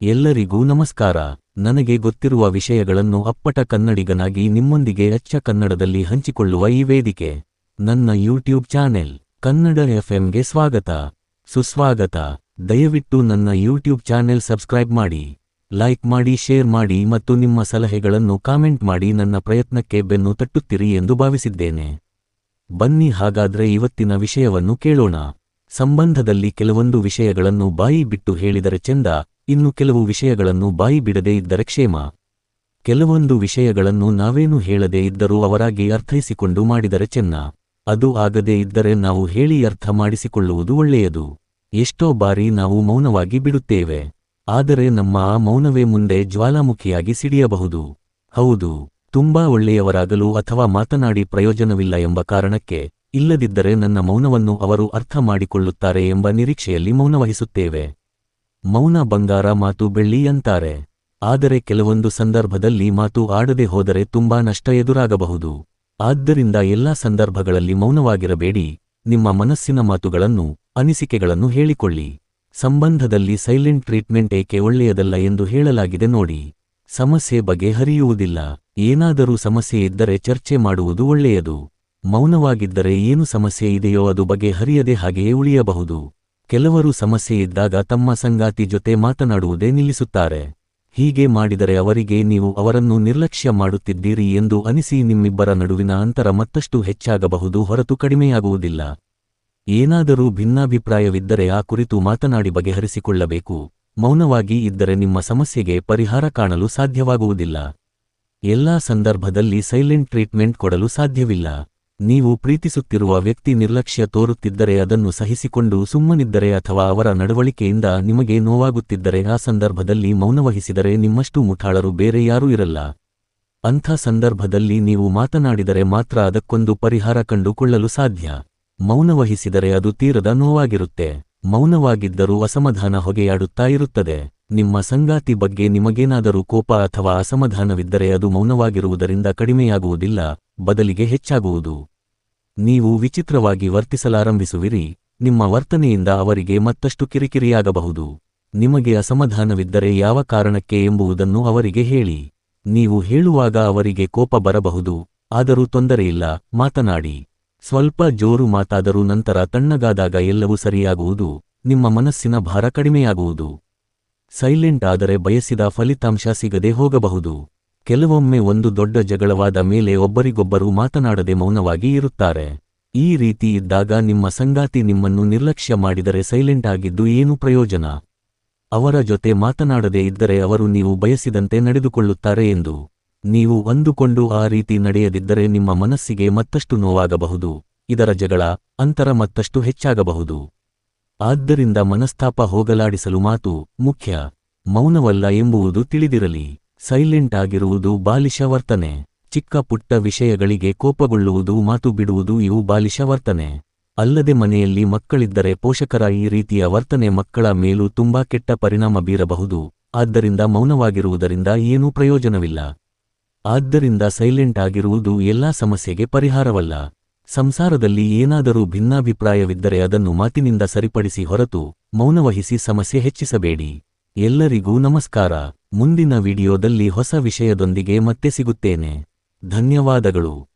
ಎಲ್ಲರಿಗೂ ನಮಸ್ಕಾರ. ನನಗೆ ಗೊತ್ತಿರುವ ವಿಷಯಗಳನ್ನು ಅಪ್ಪಟ ಕನ್ನಡಿಗನಾಗಿ ನಿಮ್ಮೊಂದಿಗೆ ಅಚ್ಚ ಕನ್ನಡದಲ್ಲಿ ಹಂಚಿಕೊಳ್ಳುವ ಈ ವೇದಿಕೆ, ನನ್ನ ಯೂಟ್ಯೂಬ್ ಚಾನೆಲ್, ಕನ್ನಡ ಎಫ್ಎಂಗೆ ಸ್ವಾಗತ. ಸುಸ್ವಾಗತ. ದಯವಿಟ್ಟು ನನ್ನ ಯೂಟ್ಯೂಬ್ ಚಾನೆಲ್ ಸಬ್ಸ್ಕ್ರೈಬ್ ಮಾಡಿ, ಲೈಕ್ ಮಾಡಿ, ಶೇರ್ ಮಾಡಿ ಮತ್ತು ನಿಮ್ಮ ಸಲಹೆಗಳನ್ನು ಕಾಮೆಂಟ್ ಮಾಡಿ ನನ್ನ ಪ್ರಯತ್ನಕ್ಕೆ ಬೆನ್ನು ತಟ್ಟುತ್ತಿರಿ ಎಂದು ಭಾವಿಸಿದ್ದೇನೆ. ಬನ್ನಿ ಹಾಗಾದ್ರೆ ಇವತ್ತಿನ ವಿಷಯವನ್ನು ಕೇಳೋಣ. ಸಂಬಂಧದಲ್ಲಿ ಕೆಲವೊಂದು ವಿಷಯಗಳನ್ನು ಬಾಯಿ ಬಿಟ್ಟು ಹೇಳಿದರೆ ಚೆಂದ. ಇನ್ನು ಕೆಲವು ವಿಷಯಗಳನ್ನು ಬಾಯಿ ಬಿಡದೇ ಇದ್ದರೆ ಕ್ಷೇಮ. ಕೆಲವೊಂದು ವಿಷಯಗಳನ್ನು ನಾವೇನು ಹೇಳದೇ ಇದ್ದರೂ ಅವರಾಗಿ ಅರ್ಥೈಸಿಕೊಂಡು ಮಾಡಿದರೆ ಚೆನ್ನ. ಅದು ಆಗದೇ ಇದ್ದರೆ ನಾವು ಹೇಳಿ ಅರ್ಥ ಮಾಡಿಸಿಕೊಳ್ಳುವುದು ಒಳ್ಳೆಯದು. ಎಷ್ಟೋ ಬಾರಿ ನಾವು ಮೌನವಾಗಿ ಬಿಡುತ್ತೇವೆ. ಆದರೆ ನಮ್ಮ ಆ ಮೌನವೇ ಮುಂದೆ ಜ್ವಾಲಾಮುಖಿಯಾಗಿ ಸಿಡಿಯಬಹುದು. ಹೌದು, ತುಂಬಾ ಒಳ್ಳೆಯವರಾಗಲು ಅಥವಾ ಮಾತನಾಡಿ ಪ್ರಯೋಜನವಿಲ್ಲ ಎಂಬ ಕಾರಣಕ್ಕೆ ಇಲ್ಲದಿದ್ದರೆ ನನ್ನ ಮೌನವನ್ನು ಅವರು ಅರ್ಥ ಮಾಡಿಕೊಳ್ಳುತ್ತಾರೆ ಎಂಬ ನಿರೀಕ್ಷೆಯಲ್ಲಿ ಮೌನವಹಿಸುತ್ತೇವೆ. ಮೌನ ಬಂಗಾರ ಮಾತು ಬೆಳ್ಳಿ ಅಂತಾರೆ. ಆದರೆ ಕೆಲವೊಂದು ಸಂದರ್ಭದಲ್ಲಿ ಮಾತು ಆಡದೆ ಹೋದರೆ ತುಂಬಾ ನಷ್ಟ ಎದುರಾಗಬಹುದು. ಆದ್ದರಿಂದ ಎಲ್ಲಾ ಸಂದರ್ಭಗಳಲ್ಲಿ ಮೌನವಾಗಿರಬೇಡಿ. ನಿಮ್ಮ ಮನಸ್ಸಿನ ಮಾತುಗಳನ್ನು, ಅನಿಸಿಕೆಗಳನ್ನು ಹೇಳಿಕೊಳ್ಳಿ. ಸಂಬಂಧದಲ್ಲಿ ಸೈಲೆಂಟ್ ಟ್ರೀಟ್ಮೆಂಟ್ ಏಕೆ ಒಳ್ಳೆಯದಲ್ಲ ಎಂದು ಹೇಳಲಾಗಿದೆ ನೋಡಿ. ಸಮಸ್ಯೆ ಬಗೆಹರಿಯುವುದಿಲ್ಲ ಏನಾದರೂ ಸಮಸ್ಯೆ ಇದ್ದರೆ ಚರ್ಚೆ ಮಾಡುವುದು ಒಳ್ಳೆಯದು. ಮೌನವಾಗಿದ್ದರೆ ಏನು ಸಮಸ್ಯೆ ಇದೆಯೋ ಅದು ಬಗೆಹರಿಯದೆ ಹಾಗೆಯೇ ಉಳಿಯಬಹುದು. ಕೆಲವರು ಸಮಸ್ಯೆ ಇದ್ದಾಗ ತಮ್ಮ ಸಂಗಾತಿ ಜೊತೆ ಮಾತನಾಡುವುದೇ ನಿಲ್ಲಿಸುತ್ತಾರೆ. ಹೀಗೆ ಮಾಡಿದರೆ ಅವರಿಗೆ ನೀವು ಅವರನ್ನು ನಿರ್ಲಕ್ಷ್ಯ ಮಾಡುತ್ತಿದ್ದೀರಿ ಎಂದು ಅನಿಸಿ ನಿಮ್ಮಿಬ್ಬರ ನಡುವಿನ ಅಂತರ ಮತ್ತಷ್ಟು ಹೆಚ್ಚಾಗಬಹುದು ಹೊರತು ಕಡಿಮೆಯಾಗುವುದಿಲ್ಲ. ಏನಾದರೂ ಭಿನ್ನಾಭಿಪ್ರಾಯವಿದ್ದರೆ ಆ ಕುರಿತು ಮಾತನಾಡಿ ಬಗೆಹರಿಸಿಕೊಳ್ಳಬೇಕು. ಮೌನವಾಗಿ ಇದ್ದರೆ ನಿಮ್ಮ ಸಮಸ್ಯೆಗೆ ಪರಿಹಾರ ಕಾಣಲು ಸಾಧ್ಯವಾಗುವುದಿಲ್ಲ. ಎಲ್ಲಾ ಸಂದರ್ಭದಲ್ಲಿ ಸೈಲೆಂಟ್ ಟ್ರೀಟ್ಮೆಂಟ್ ಕೊಡಲು ಸಾಧ್ಯವಿಲ್ಲ. ನೀವು ಪ್ರೀತಿಸುತ್ತಿರುವ ವ್ಯಕ್ತಿ ನಿರ್ಲಕ್ಷ್ಯ ತೋರುತ್ತಿದ್ದರೆ ಅದನ್ನು ಸಹಿಸಿಕೊಂಡು ಸುಮ್ಮನಿದ್ದರೆ ಅಥವಾ ಅವರ ನಡವಳಿಕೆಯಿಂದ ನಿಮಗೆ ನೋವಾಗುತ್ತಿದ್ದರೆ ಆ ಸಂದರ್ಭದಲ್ಲಿ ಮೌನವಹಿಸಿದರೆ ನಿಮ್ಮಷ್ಟು ಮುಠಾಳರು ಬೇರೆ ಯಾರೂ ಇರಲ್ಲ. ಅಂಥ ಸಂದರ್ಭದಲ್ಲಿ ನೀವು ಮಾತನಾಡಿದರೆ ಮಾತ್ರ ಅದಕ್ಕೊಂದು ಪರಿಹಾರ ಕಂಡುಕೊಳ್ಳಲು ಸಾಧ್ಯ. ಮೌನವಹಿಸಿದರೆ ಅದು ತೀರದ ನೋವಾಗಿರುತ್ತೆ. ಮೌನವಾಗಿದ್ದರೂ ಅಸಮಾಧಾನ ಹೊಗೆಯಾಡುತ್ತಾ ಇರುತ್ತದೆ. ನಿಮ್ಮ ಸಂಗಾತಿ ಬಗ್ಗೆ ನಿಮಗೇನಾದರೂ ಕೋಪ ಅಥವಾ ಅಸಮಾಧಾನವಿದ್ದರೆ ಅದು ಮೌನವಾಗಿರುವುದರಿಂದ ಕಡಿಮೆಯಾಗುವುದಿಲ್ಲ. ಬದಲಿಗೆ ಹೆಚ್ಚಾಗುವುದು. ನೀವು ವಿಚಿತ್ರವಾಗಿ ವರ್ತಿಸಲಾರಂಭಿಸುವಿರಿ, ನಿಮ್ಮ ವರ್ತನೆಯಿಂದ ಅವರಿಗೆ ಮತ್ತಷ್ಟು ಕಿರಿಕಿರಿಯಾಗಬಹುದು. ನಿಮಗೆ ಅಸಮಾಧಾನವಿದ್ದರೆ ಯಾವ ಕಾರಣಕ್ಕೆ ಎಂಬುದನ್ನು ಅವರಿಗೆ ಹೇಳಿ. ನೀವು ಹೇಳುವಾಗ ಅವರಿಗೆ ಕೋಪ ಬರಬಹುದು, ಆದರೂ ತೊಂದರೆಯಿಲ್ಲ ಮಾತನಾಡಿ. ಸ್ವಲ್ಪ ಜೋರು ಮಾತಾದರೂ ನಂತರ ತಣ್ಣಗಾದಾಗ ಎಲ್ಲವೂ ಸರಿಯಾಗುವುದು, ನಿಮ್ಮ ಮನಸ್ಸಿನ ಭಾರ ಕಡಿಮೆಯಾಗುವುದು. ಸೈಲೆಂಟ್ ಆದರೆ ಬಯಸಿದ ಫಲಿತಾಂಶ ಸಿಗದೆ ಹೋಗಬಹುದು. ಕೆಲವೊಮ್ಮೆ ಒಂದು ದೊಡ್ಡ ಜಗಳವಾದ ಮೇಲೆ ಒಬ್ಬರಿಗೊಬ್ಬರು ಮಾತನಾಡದೆ ಮೌನವಾಗಿ ಇರುತ್ತಾರೆ. ಈ ರೀತಿ ಇದ್ದಾಗ ನಿಮ್ಮ ಸಂಗಾತಿ ನಿಮ್ಮನ್ನು ನಿರ್ಲಕ್ಷ್ಯ ಮಾಡಿದರೆ ಸೈಲೆಂಟ್ ಆಗಿದ್ದು ಏನು ಪ್ರಯೋಜನ? ಅವರ ಜೊತೆ ಮಾತನಾಡದೇ ಇದ್ದರೆ ಅವರು ನೀವು ಬಯಸಿದಂತೆ ನಡೆದುಕೊಳ್ಳುತ್ತಾರೆ ಎಂದು. ನೀವು ಅಂದುಕೊಂಡು ಆ ರೀತಿ ನಡೆಯದಿದ್ದರೆ ನಿಮ್ಮ ಮನಸ್ಸಿಗೆ ಮತ್ತಷ್ಟು ನೋವಾಗಬಹುದು. ಇದರ ಜಗಳ, ಅಂತರ ಮತ್ತಷ್ಟು ಹೆಚ್ಚಾಗಬಹುದು. ಆದ್ದರಿಂದ ಮನಸ್ತಾಪ ಹೋಗಲಾಡಿಸಲು ಮಾತು ಮುಖ್ಯ. ಮೌನವಲ್ಲ ಎಂಬುವುದು ತಿಳಿದಿರಲಿ. ಸೈಲೆಂಟ್ ಆಗಿರುವುದು ಬಾಲಿಶ ವರ್ತನೆ. ಚಿಕ್ಕ ಪುಟ್ಟ ವಿಷಯಗಳಿಗೆ ಕೋಪಗೊಳ್ಳುವುದು ಮಾತು ಬಿಡುವುದು ಇವು ಬಾಲಿಶ ವರ್ತನೆ. ಅಲ್ಲದೆ ಮನೆಯಲ್ಲಿ ಮಕ್ಕಳಿದ್ದರೆ ಪೋಷಕರ ಈ ರೀತಿಯ ವರ್ತನೆ ಮಕ್ಕಳ ಮೇಲೂ ತುಂಬಾ ಕೆಟ್ಟ ಪರಿಣಾಮ ಬೀರಬಹುದು. ಆದ್ದರಿಂದ ಮೌನವಾಗಿರುವುದರಿಂದ ಏನೂ ಪ್ರಯೋಜನವಿಲ್ಲ. ಆದ್ದರಿಂದ ಸೈಲೆಂಟ್ ಆಗಿರುವುದು ಎಲ್ಲಾ ಸಮಸ್ಯೆಗೆ ಪರಿಹಾರವಲ್ಲ. ಸಂಸಾರದಲ್ಲಿ ಏನಾದರೂ ಭಿನ್ನಾಭಿಪ್ರಾಯವಿದ್ದರೆ ಅದನ್ನು ಮಾತಿನಿಂದ ಸರಿಪಡಿಸಿ ಹೊರತು ಮೌನವಹಿಸಿ ಸಮಸ್ಯೆ ಹೆಚ್ಚಿಸಬೇಡಿ. ಎಲ್ಲರಿಗೂ ನಮಸ್ಕಾರ. ಮುಂದಿನ ವಿಡಿಯೋದಲ್ಲಿ ಹೊಸ ವಿಷಯದೊಂದಿಗೆ ಮತ್ತೆ ಸಿಗುತ್ತೇನೆ. ಧನ್ಯವಾದಗಳು.